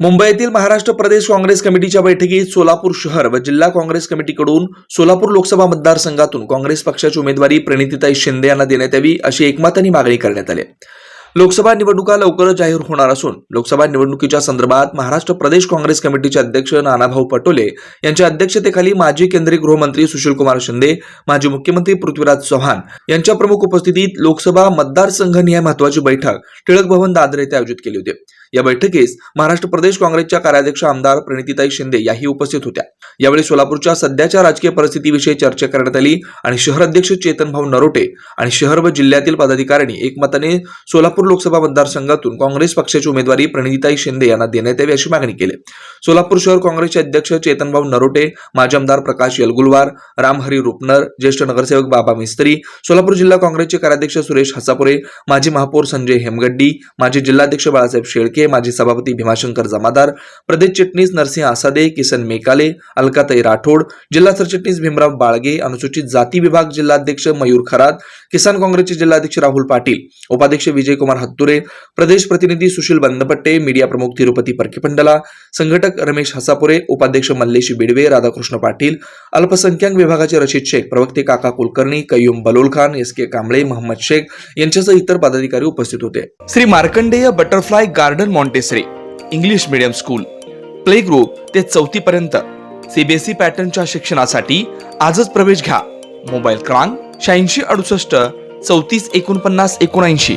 मुंबईतील महाराष्ट्र प्रदेश काँग्रेस कमिटीच्या बैठकीत सोलापूर शहर व जिल्हा काँग्रेस कमिटीकडून सोलापूर लोकसभा मतदारसंघातून काँग्रेस पक्षाची उमेदवारी प्रणितीताई शिंदे यांना देण्यात यावी अशी एकमताने मागणी करण्यात आली लोकसभा निवडणुका लवकरच जाहीर होणार असून लोकसभा निवडणुकीच्या संदर्भात महाराष्ट्र प्रदेश काँग्रेस कमिटीचे अध्यक्ष नानाभाऊ पटोले यांच्या अध्यक्षतेखाली माजी केंद्रीय गृहमंत्री सुशीलकुमार शिंदे माजी मुख्यमंत्री पृथ्वीराज चव्हाण यांच्या प्रमुख उपस्थितीत लोकसभा मतदारसंघनिहाय महत्वाची बैठक टिळक भवन दादर येथे आयोजित केली होती. या बैठकीस महाराष्ट्र प्रदेश काँग्रेसच्या कार्याध्यक्ष आमदार प्रणितीताई शिंदे याही उपस्थित होत्या. यावेळी सोलापूरच्या सध्याच्या राजकीय परिस्थितीविषयी चर्चा करण्यात आली आणि शहर अध्यक्ष चेतनभाऊ नरोटे आणि शहर व जिल्ह्यातील पदाधिकाऱ्यांनी एकमताने सोलापूर लोकसभा मतदारसंघातून काँग्रेस पक्षाची उमेदवारी प्रणिताई शिंदे यांना देण्यात यावी अशी मागणी केली. सोलापूर शहर काँग्रेसचे अध्यक्ष चेतनभाऊ नरोटे माजी आमदार प्रकाश यलगुलवार रामहरी रुपनर ज्येष्ठ नगरसेवक बाबा मिस्त्री सोलापूर जिल्हा काँग्रेसचे कार्याध्यक्ष सुरेश हसापुरे माजी महापौर संजय हेमगड्डी माजी जिल्हाध्यक्ष बाळासाहेब शेळके माजी सभापती भीमाशंकर जमादार प्रदेश चिटणीस नरसिंह आसादे किसन मेकाले अलकाताई राठोड जिल्हा सरचिटणीस भीमराव बाळगे अनुसूचित जाती विभाग जिल्हाध्यक्ष मयूर खरात किसान काँग्रेसचे जिल्हाध्यक्ष राहुल पाटील उपाध्यक्ष विजयकुमार हत्तुरे प्रदेश प्रतिनिधी सुशील बंदपट्टे मीडिया प्रमुख तिरुपती परकीपंडला संघटक रमेश हसापुरे उपाध्यक्ष मल्लेशी बिडवे राधाकृष्ण पाटील अल्पसंख्याक विभागाचे रशीद शेख प्रवक्ते काका कुलकर्णी कय्युम बलोल खान एस के कांबळे मोहम्मद शेख यांच्यासह इतर पदाधिकारी उपस्थित होते Shri Markandey butterfly garden Montessori English medium school play group ते चौथी पर्यंत सीबीएसई पॅटर्नच्या शिक्षणासाठी आजच प्रवेश घ्या मोबाईल क्रमांक शहाऐंशी अडुसष्ट चौतीस एकोणपन्नास एकोणऐंशी